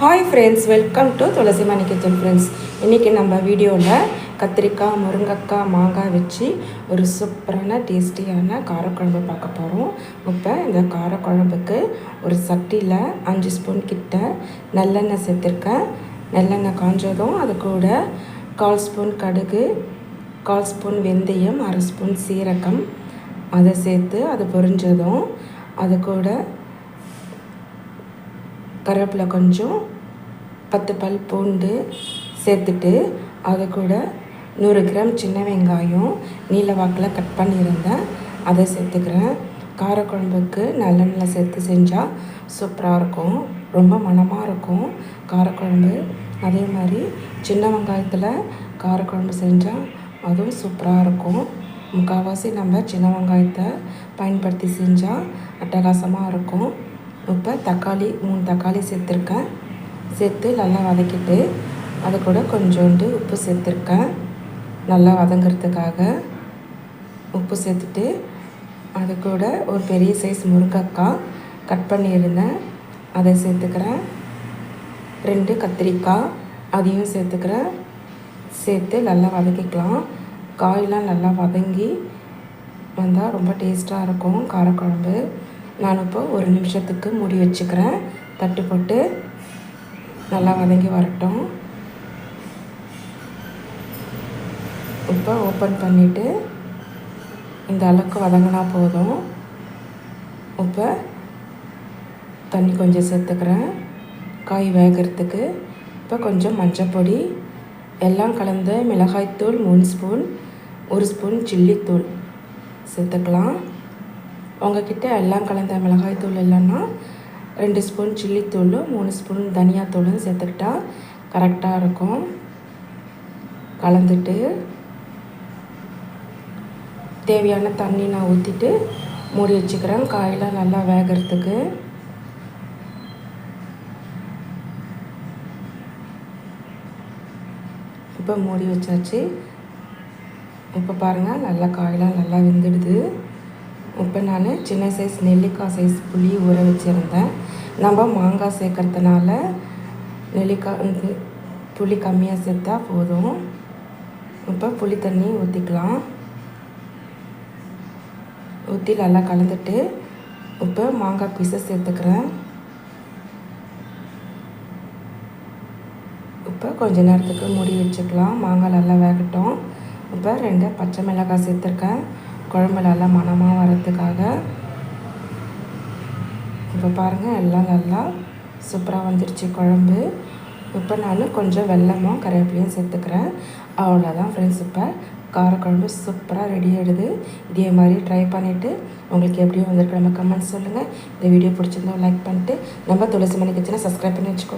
Hi friends welcome to Tulasi Mani kitchen friends இன்றைக்கி நம்ம வீடியோவில் கத்திரிக்காய் முருங்கைக்காய் மாங்காய் வச்சு ஒரு சூப்பரான டேஸ்டியான காரக்குழம்பு பார்க்க போகிறோம் இப்போ இந்த காரக்குழம்புக்கு ஒரு சட்டியில் அஞ்சு ஸ்பூன் கிட்ட நல்லெண்ணெய் சேர்த்துருக்கேன். நல்லெண்ணெய் காஞ்சதும் அது கூட கால் ஸ்பூன் கடுகு கால் ஸ்பூன் வெந்தயம் அரை ஸ்பூன் சீரகம். அதை சேர்த்து அது பொரிஞ்சதும் அது கூட கருவேப்பிலை கொஞ்சம் பத்து பல் பூண்டு சேர்த்துட்டு அது கூட நூறு கிராம் சின்ன வெங்காயம் நீல வாக்கில் கட் பண்ணியிருந்தேன். அதை சேர்த்துக்கிறேன். காரக்குழம்புக்கு நல்லெண்ணெய் சேர்த்து செஞ்சால் சூப்பராக இருக்கும். ரொம்ப மணமாக இருக்கும். காரக்குழம்பு அதே மாதிரி சின்ன வெங்காயத்தில் காரக்குழம்பு செஞ்சால் அதுவும் சூப்பராக இருக்கும். முக்கால்வாசி நம்ம சின்ன வெங்காயத்தை பயன்படுத்தி செஞ்சால் அட்டகாசமாக இருக்கும். இப்போ தக்காளி மூணு தக்காளி சேர்த்துருக்கேன். சேர்த்து நல்லா வதக்கிட்டு அது கூட கொஞ்சோண்டு உப்பு சேர்த்துருக்கேன். நல்லா வதங்கிறதுக்காக உப்பு சேர்த்துட்டு அது கூட ஒரு பெரிய சைஸ் முருங்கைக்காய் கட் பண்ணியிருந்தேன். அதை சேர்த்துக்கிறேன். ரெண்டு கத்திரிக்காய் அதையும் சேர்த்துக்கிறேன். சேர்த்து நல்லா வதக்கிக்கலாம். காயெலாம் நல்லா வதங்கி வந்தால் ரொம்ப டேஸ்ட்டாக இருக்கும். காரக்குழம்பு. நான் இப்போ ஒரு நிமிஷத்துக்கு மூடி வச்சுக்கிறேன். தட்டு போட்டு நல்லா வதங்கி வரட்டும். இப்போ ஓப்பன் பண்ணிவிட்டு இந்த அளவுக்கு வதங்கினா போதும். இப்போ தண்ணி கொஞ்சம் சேர்த்துக்கிறேன். காய் வேகிறதுக்கு. இப்போ கொஞ்சம் மஞ்சப்பொடி எல்லாம் கலந்த மிளகாய்த்தூள் மூணு ஸ்பூன் ஒரு ஸ்பூன் சில்லித்தூள் சேர்த்துக்கலாம். உங்ககிட்ட எல்லாம் கலந்த மிளகாய் தூள் இல்லைன்னா ரெண்டு ஸ்பூன் சில்லித்தூள் மூணு ஸ்பூன் தனியாத்தூளும் சேர்த்துக்கிட்டா கரெக்டாக இருக்கும். கலந்துட்டு தேவையான தண்ணி நான் ஊற்றிட்டு மூடி வச்சுக்கிறேன். காயெல்லாம் நல்லா வேகிறதுக்கு. இப்போ மூடி வச்சாச்சு. இப்போ பாருங்கள் நல்லா காயெல்லாம் நல்லா வெந்துடுது. இப்போ நான் சின்ன சைஸ் நெல்லிக்காய் சைஸ் புளி ஊற வச்சுருந்தேன். நம்ம மாங்காய் சேர்க்கறதுனால நெல்லிக்காய் வந்து புளி கம்மியாக சேர்த்தா போதும். இப்போ புளி தண்ணி ஊற்றிக்கலாம் ஊற்றி நல்லா கலந்துட்டு இப்போ மாங்காய் பீஸை சேர்த்துக்கிறேன். இப்போ கொஞ்ச நேரத்துக்கு மூடி வச்சுக்கலாம். மாங்காய் நல்லா வேகட்டும். இப்போ ரெண்டு பச்சை மிளகாய் சேர்த்துருக்கேன். குழம்பு நல்லா மனமாக வரத்துக்காக இப்போ பாருங்கள் எல்லாம் நல்லா சூப்பராக வந்துடுச்சு குழம்பு. இப்போ நான் கொஞ்சம் வெள்ளமும் கருவேப்பிலையும் சேர்த்துக்கிறேன். அவ்வளோதான் ஃப்ரெண்ட்ஸ் இப்போ காரக்குழம்பு சூப்பராக ரெடி ஆகிடுது இதே மாதிரி ட்ரை பண்ணிவிட்டு உங்களுக்கு எப்படியும் வந்திருக்கு நம்ம கமெண்ட்ஸ் சொல்லுங்கள் இந்த வீடியோ பிடிச்சிருந்தோம் லைக் பண்ணிட்டு நம்ம துளசி மணி கிச்சனை சப்ஸ்கிரைப் பண்ணி வச்சுக்கோங்க.